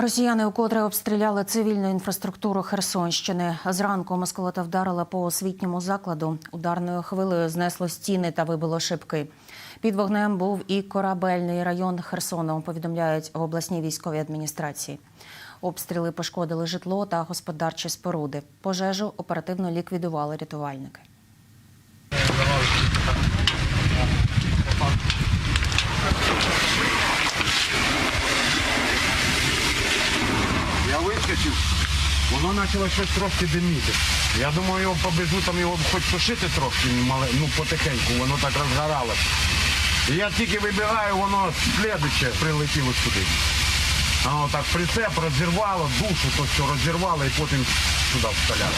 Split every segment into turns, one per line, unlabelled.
Росіяни укотре обстріляли цивільну інфраструктуру Херсонщини. Зранку москалота вдарила по освітньому закладу. Ударною хвилею знесло стіни та вибило шибки. Під вогнем був і корабельний район Херсону. Повідомляють в обласній військовій адміністрації. Обстріли пошкодили житло та господарчі споруди. Пожежу оперативно ліквідували рятувальники.
Я вискочив, воно почало щось трошки диміти. Я думаю, його побежу, там його хоч сушити трошки, ну потихеньку, воно так розгоралося. І я тільки вибігаю, воно слідуче прилетіло сюди. Воно так прицеп розірвало, душу то все розірвало і потім сюди вставляло.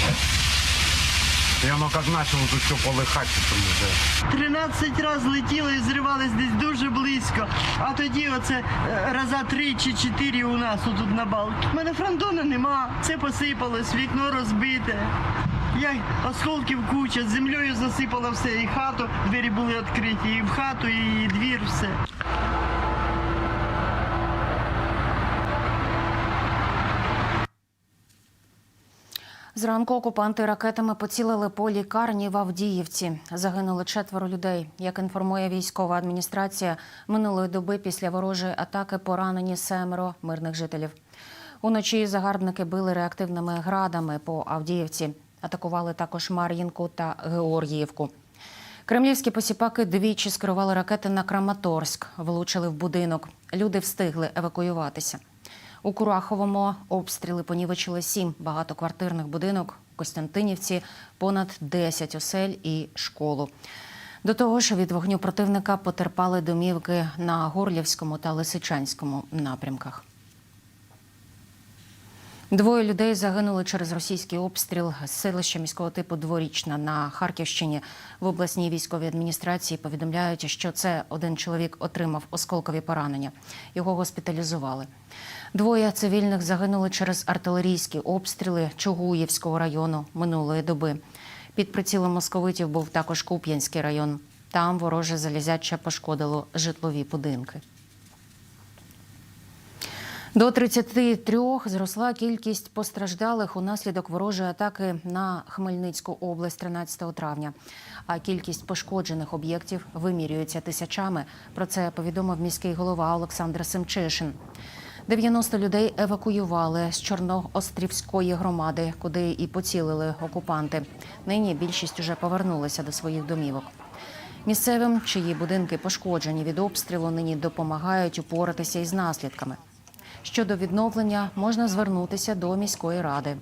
І воно як почало тут все полихати, то вже.
13 разів летіли і зривались десь дуже близько. А тоді оце е, раза три чи чотири у нас тут на балці. У мене фронтона нема, це посипалось, вікно розбите. Я осколків куча, землею засипало все, і хату, двері були відкриті, і в хату, і двір, все.
Зранку окупанти ракетами поцілили по лікарні в Авдіївці. Загинули четверо людей. Як інформує військова адміністрація, минулої доби після ворожої атаки поранені семеро мирних жителів. Уночі загарбники били реактивними градами по Авдіївці. Атакували також Мар'їнку та Георгіївку. Кремлівські посіпаки двічі скерували ракети на Краматорськ, влучили в будинок. Люди встигли евакуюватися. У Кураховому обстріли понівечили сім багатоквартирних будинок. У Костянтинівці понад 10 осель і школу. До того ж, від вогню противника потерпали домівки на Горлівському та Лисичанському напрямках. Двоє людей загинули через російський обстріл селища міського типу Дворічна на Харківщині. В обласній військовій адміністрації повідомляють, що це один чоловік отримав осколкові поранення. Його госпіталізували. Двоє цивільних загинули через артилерійські обстріли Чугуївського району минулої доби. Під прицілом московитів був також Куп'янський район. Там вороже залізяче пошкодило житлові будинки. До 33 зросла кількість постраждалих унаслідок ворожої атаки на Хмельницьку область 13 травня. А кількість пошкоджених об'єктів вимірюється тисячами. Про це повідомив міський голова Олександр Семчишин. 90 людей евакуювали з Чорноострівської громади, куди і поцілили окупанти. Нині більшість уже повернулися до своїх домівок. Місцевим, чиї будинки пошкоджені від обстрілу, нині допомагають упоратися із наслідками. Щодо відновлення можна звернутися до міської ради.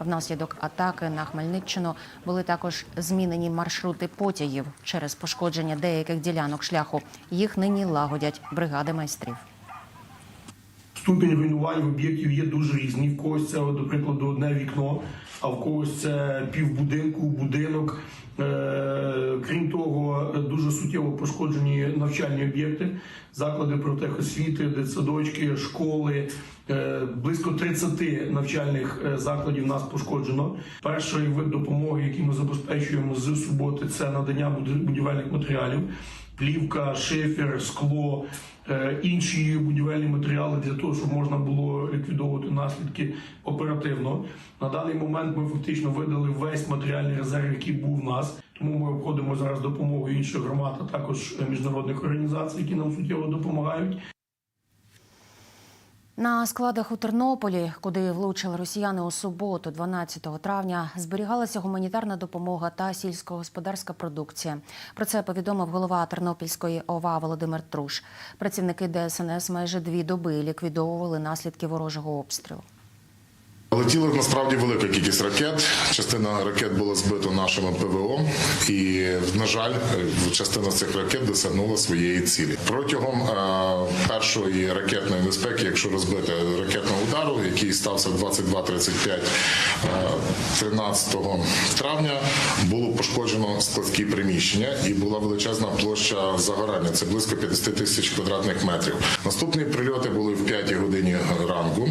Внаслідок атаки на Хмельниччину були також змінені маршрути потягів через пошкодження деяких ділянок шляху. Їх нині лагодять бригади майстрів.
Ступінь руйнувань в об'єктів є дуже різний. В когось це, до прикладу, одне вікно, а в когось це півбудинку, будинок. Е, Крім того, дуже суттєво пошкоджені навчальні об'єкти, заклади профтехосвіти, дитсадочки, школи. Е, Близько 30 навчальних е, закладів нас пошкоджено. Перший вид допомоги, який ми забезпечуємо з суботи, це надання буд- будівельних матеріалів плівка, шифер, скло, е, інші будівельні матеріали для того, щоб можна було ліквідовувати наслідки оперативно. На даний момент ми фактично видали весь матеріальний резерв, який був в нас. Тому ми обходимо зараз допомогу інших громад, а також міжнародних організацій, які нам суттєво допомагають.
На складах у Тернополі, куди влучили росіяни у суботу, 12 травня, зберігалася гуманітарна допомога та сільськогосподарська продукція. Про це повідомив голова Тернопільської ОВА Володимир Труш. Працівники ДСНС майже дві доби ліквідовували наслідки ворожого обстрілу.
Летіла насправді велика кількість ракет. Частина ракет була збита нашими ПВО, і на жаль, частина цих ракет досягнула своєї цілі. Протягом е, першої ракетної безпеки, якщо розбити ракетного удару, який стався 22.35 е, 13 травня, було пошкоджено складські приміщення і була величезна площа загорання. Це близько 50 тисяч квадратних метрів. Наступні прильоти були в 5 годині ранку.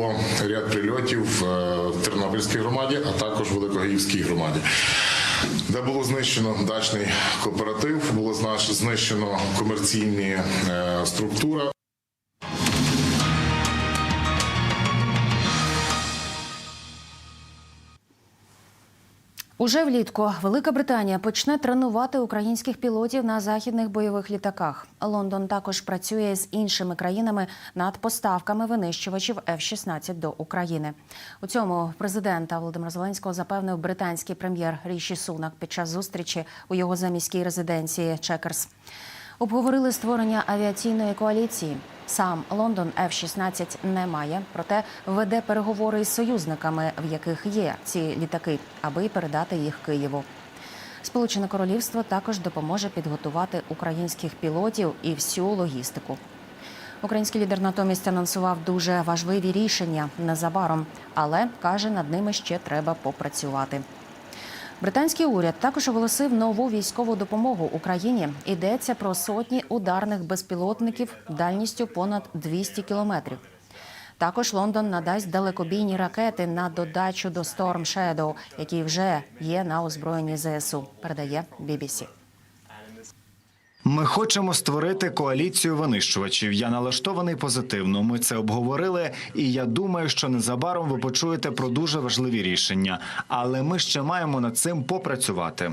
Е, було ряд прильотів в Тернопільській громаді, а також в Великогірській громаді. Де було знищено дачний кооператив, було знищено комерційні е,
Уже влітку Велика Британія почне тренувати українських пілотів на західних бойових літаках. Лондон також працює з іншими країнами над поставками винищувачів F-16 до України. У цьому президента Володимира Зеленського запевнив британський прем'єр Ріші Сунак під час зустрічі у його заміській резиденції Чекерс. Обговорили створення авіаційної коаліції. Сам Лондон F-16 не має, проте веде переговори із союзниками, в яких є ці літаки, аби передати їх Києву. Сполучене Королівство також допоможе підготувати українських пілотів і всю логістику. Український лідер натомість анонсував дуже важливі рішення незабаром, але каже, над ними ще треба попрацювати. Британський уряд також оголосив нову військову допомогу Україні. Йдеться про сотні ударних безпілотників дальністю понад 200 кілометрів. Також Лондон надасть далекобійні ракети на додачу до Storm Shadow, які вже є на озброєнні ЗСУ. Передає BBC.
Ми хочемо створити коаліцію винищувачів. Я налаштований позитивно. Ми це обговорили, і я думаю, що незабаром ви почуєте про дуже важливі рішення. Але ми ще маємо над цим попрацювати.